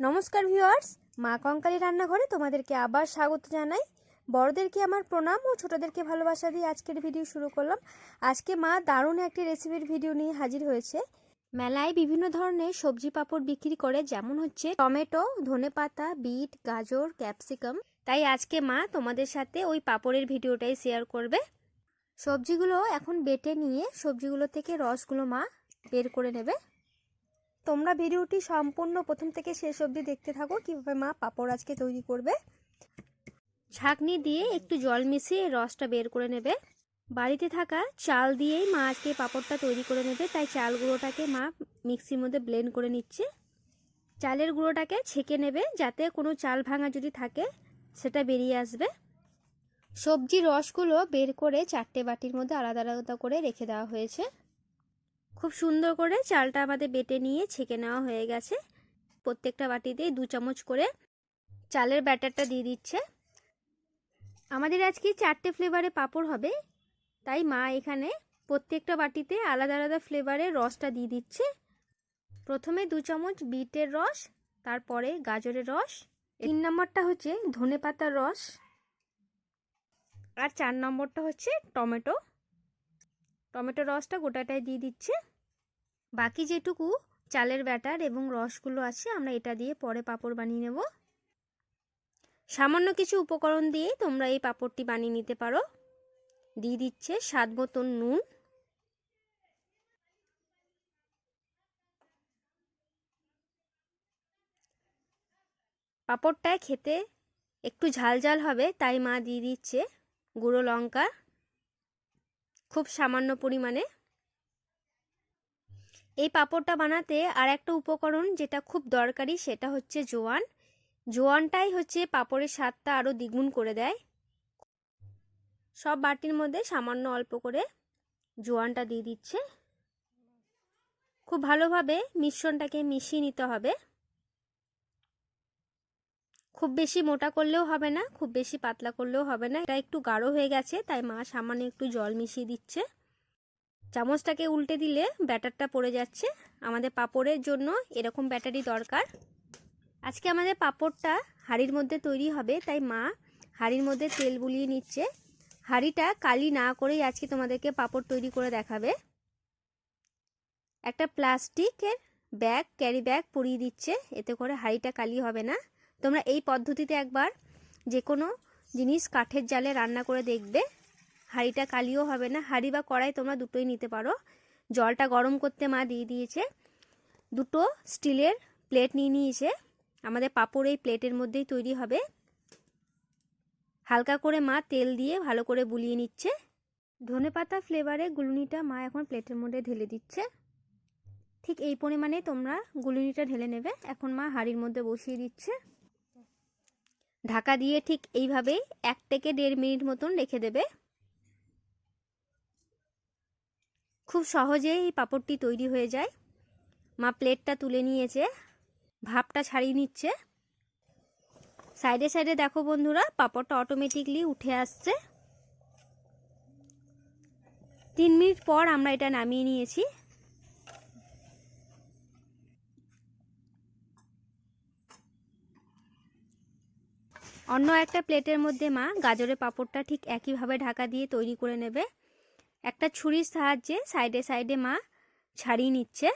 নমস্কার ভিউয়ার্স, মা কঙ্কালী রান্নাঘরে তোমাদেরকে আবার স্বাগত জানাই। বড়দেরকে আমার প্রণাম ও ছোটদেরকে ভালোবাসা দিয়ে আজকের ভিডিও শুরু করলাম। আজকে মা দারুণ একটি রেসিপির ভিডিও নিয়ে হাজির হয়েছে। মেলায় বিভিন্ন ধরনের সবজি পাপড় বিক্রি করে, যেমন হচ্ছে টমেটো, ধনেপাতা, বিট, গাজর, ক্যাপসিকাম। তাই আজকে মা তোমাদের সাথে ওই পাপড়ের ভিডিওটাই শেয়ার করবে। সবজিগুলো এখন বেটে নিয়ে সবজিগুলো থেকে রসগুলো মা বের করে নেবে। তোমরা ভিডিওটি সম্পূর্ণ প্রথম থেকে শেষ অবধি দেখতে থাকো। কীভাবে মা পাঁপড় আজকে তৈরি করবে? ছাঁকনি দিয়ে একটু জল মিশিয়ে রসটা বের করে নেবে। বাড়িতে থাকা চাল দিয়েই মা আজকে পাঁপড়টা তৈরি করে নেবে, তাই চাল গুঁড়োটাকে মা মিক্সির মধ্যে ব্লেন্ড করে নিচ্ছে। চালের গুঁড়োটাকে ছেঁকে নেবে, যাতে কোনো চাল ভাঙা যদি থাকে, সেটা বেরিয়ে আসবে। সবজির রসগুলো বের করে চারটে বাটির মধ্যে আলাদা আলাদা করে রেখে দেওয়া হয়েছে। খুব সুন্দর করে চালটা আমাদের বেটে নিয়ে ছেঁকে নেওয়া হয়ে গেছে। প্রত্যেকটা বাটিতেই দু চামচ করে চালের ব্যাটারটা দিয়ে দিচ্ছে। আমাদের আজকে চারটে ফ্লেভারে পাঁপড় হবে, তাই মা এখানে প্রত্যেকটা বাটিতে আলাদা আলাদা ফ্লেভারের রসটা দিয়ে দিচ্ছে। প্রথমে দু চামচ বিটের রস, তারপরে গাজরের রস, তিন নম্বরটা হচ্ছে ধনে পাতার রস, আর চার নম্বরটা হচ্ছে টমেটো। টমেটো রসটা গোটাটাই দিয়ে দিচ্ছে। বাকি যেটুকু চালের ব্যাটার এবং রসগুলো আছে, আমরা এটা দিয়ে পরে পাঁপড় বানিয়ে নেব। সামান্য কিছু উপকরণ দিয়ে তোমরা এই পাঁপড়টি বানিয়ে নিতে পারো। দিয়ে দিচ্ছে স্বাদ মতন নুন। পাঁপড়টায় খেতে একটু ঝাল ঝাল হবে, তাই মা দিয়ে দিচ্ছে গুঁড়ো লঙ্কা। খুব সামান্য পরিমাণে। এই পাঁপড়টা বানাতে আর একটা উপকরণ যেটা খুব দরকারি সেটা হচ্ছে জোয়ান। জোয়ানটাই হচ্ছে পাঁপড়ের স্বাদটা আরও দ্বিগুণ করে দেয়। সব বাটির মধ্যে সামান্য অল্প করে জোয়ানটা দিয়ে দিচ্ছে। খুব ভালোভাবে মিশ্রণটাকে মিশিয়ে নিতে হবে। খুব বেশি মোটা করলেও হবে না, খুব বেশি পাতলা করলেও হবে না। এটা একটু গাঢ় হয়ে গেছে, তাই মা সামান্য একটু জল মিশিয়ে দিচ্ছে। চামচটাকে উল্টে দিলে ব্যাটারটা পড়ে যাচ্ছে। আমাদের পাপড়ের জন্য এরকম ব্যাটারি দরকার। আজকে আমাদের পাপড়টা হাঁড়ির মধ্যে তৈরি হবে, তাই মা হাঁড়ির মধ্যে তেল বুলিয়ে নিচ্ছে। হাঁড়িটা কালি না করেই আজকে তোমাদেরকে পাপড় তৈরি করে দেখাবে। একটা প্লাস্টিকের ব্যাগ, ক্যারি ব্যাগ পরিয়ে দিচ্ছে, এতে করে হাঁড়িটা কালি হবে না। তোমরা এই পদ্ধতিতে একবার যে কোনো জিনিস কাঠের জালে রান্না করে দেখবে। হাঁড়িটা কালিও হবে না। হাঁড়ি বা কড়াই তোমরা দুটোই নিতে পারো। জলটা গরম করতে মা দিয়ে দিয়েছে। দুটো স্টিলের প্লেট নিয়ে নিয়েছে। আমাদের পাঁপড় এই প্লেটের মধ্যেই তৈরি হবে। হালকা করে মা তেল দিয়ে ভালো করে বুলিয়ে নিচ্ছে। ধনে পাতা ফ্লেভারে গুলুনিটা মা এখন প্লেটের মধ্যে ঢেলে দিচ্ছে। ঠিক এই পরিমাণে তোমরা গুলুনিটা ঢেলে নেবে। এখন মা হাঁড়ির মধ্যে বসিয়ে দিচ্ছে। ঢাকা দিয়ে ঠিক এইভাবেই এক থেকে দেড় মিনিট মতন রেখে দেবে। খুব সহজেই এই পাঁপড়টি তৈরি হয়ে যায়। মা প্লেটটা তুলে নিয়েছে, ভাপটা ছাড়িয়ে নিচ্ছে। সাইডে সাইডে দেখো বন্ধুরা, পাঁপড়টা অটোমেটিকলি উঠে আসছে। তিন মিনিট পর আমরা এটা নামিয়ে নিয়েছি। অন্য একটা প্লেটের মধ্যে মা গাজরের পাঁপড়টা ঠিক একইভাবে ঢাকা দিয়ে তৈরি করে নেবে। একটা ছুরির সাহায্যে সাইডে সাইডে মা ছাড়িয়ে নিচ্ছে।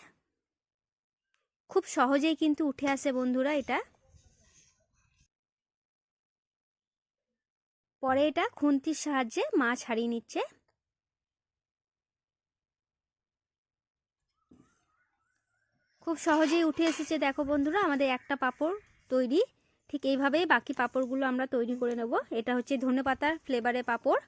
খুব সহজেই কিন্তু উঠে আসে বন্ধুরা এটা। পরে এটা খুন্তির সাহায্যে মা ছাড়িয়ে নিচ্ছে। খুব সহজেই উঠে এসেছে দেখো বন্ধুরা আমাদের একটা পাপড় তৈরি। ঠিক এইভাবেই বাকি পাঁপড়গুলো আমরা তৈরি করে নেব। এটা হচ্ছে ধনে পাতার ফ্লেভারে পাঁপড়।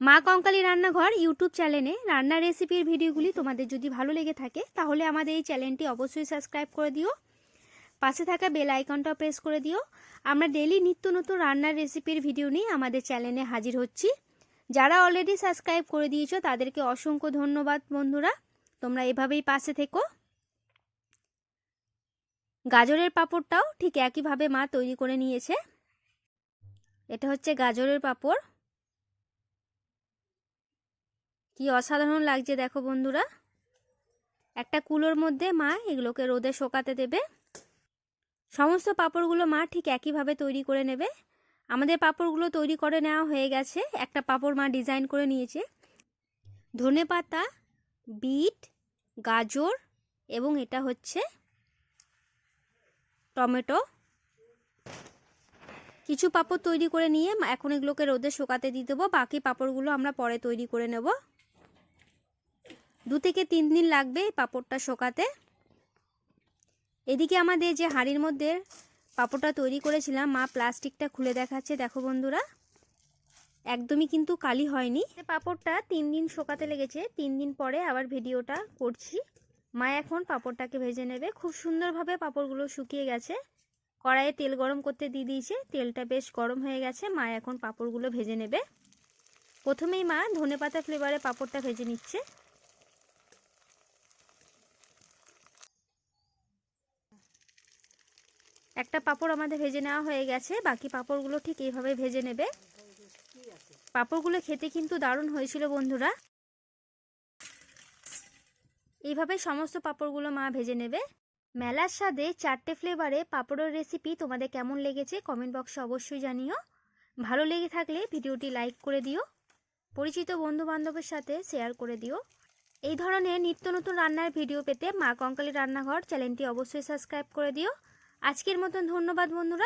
মা কঙ্কালী রান্নাঘর ইউটিউব চ্যানেলে রান্নার রেসিপির ভিডিওগুলি তোমাদের যদি ভালো লেগে থাকে, তাহলে আমাদের এই চ্যানেলটি অবশ্যই সাবস্ক্রাইব করে দিও। পাশে থাকা বেল আইকনটা প্রেস করে দিও। আমরা ডেলি নিত্য নতুন রান্নার রেসিপির ভিডিও নিয়ে আমাদের চ্যানেলে হাজির হচ্ছি। যারা অলরেডি সাবস্ক্রাইব করে দিয়েছ, তাদেরকে অসংখ্য ধন্যবাদ বন্ধুরা। তোমরা এভাবেই পাশে থেকো। গাজরের পাঁপড়টাও ঠিক একইভাবে মা তৈরি করে নিয়েছে। এটা হচ্ছে গাজরের পাঁপড়। কি অসাধারণ লাগছে দেখো বন্ধুরা। একটা কুলোর মধ্যে মা এগুলোকে রোদে শোকাতে দেবে। সমস্ত পাঁপড়গুলো মা ঠিক একইভাবে তৈরি করে নেবে। আমাদের পাঁপড়গুলো তৈরি করে নেওয়া হয়ে গেছে। একটা পাঁপড় মা ডিজাইন করে নিয়েছে। ধনে পাতা বিট, গাজর এবং এটা হচ্ছে টমেটো। কিছু পাপড় তৈরি করে নিয়ে এখন এগুলোকে রোদে শুকাতে দিয়ে দেবো। বাকি পাপড়গুলো আমরা পরে তৈরি করে নেব। দু থেকে তিন দিন লাগবে পাঁপড়টা শোকাতে। এদিকে আমাদের যে হাঁড়ির মধ্যে পাঁপড়টা তৈরি করেছিলাম, মা প্লাস্টিকটা খুলে দেখাচ্ছে, দেখো বন্ধুরা। একদমই কিন্তু কালি হয়নি। পাপড়টা তিন দিন শোকাতে লেগেছে, তিন দিন পরে আবার ভিডিওটা করছি। মা এখন পাঁপড়টাকে ভেজে নেবে। খুব সুন্দরভাবে পাঁপড়গুলো শুকিয়ে গেছে। কড়াইয়ে তেল গরম করতে দিয়ে দিয়েছে। তেলটা বেশ গরম হয়ে গেছে। মা এখন পাঁপড়গুলো ভেজে নেবে। প্রথমেই মা ধনে পাতা ফ্লেভারে পাঁপড়টা ভেজে নিচ্ছে। একটা পাঁপড় আমাদের ভেজে নেওয়া হয়ে গেছে। বাকি পাঁপড়গুলো ঠিক এইভাবে ভেজে নেবে। পাঁপড়গুলো খেতে কিন্তু দারুণ হয়েছিল বন্ধুরা। এইভাবে সমস্ত পাঁপড়গুলো মা ভেজে নেবে। মেলার স্বাদে চারটে ফ্লেভারে পাঁপড়ের রেসিপি তোমাদের কেমন লেগেছে কমেন্ট বক্সে অবশ্যই জানিও। ভালো লেগে থাকলে ভিডিওটি লাইক করে দিও। পরিচিত বন্ধু বান্ধবের সাথে শেয়ার করে দিও। এই ধরনের নিত্য নতুন রান্নার ভিডিও পেতে মা কঙ্কালি রান্নাঘর চ্যানেলটি অবশ্যই সাবস্ক্রাইব করে দিও। আজকের মতন ধন্যবাদ বন্ধুরা।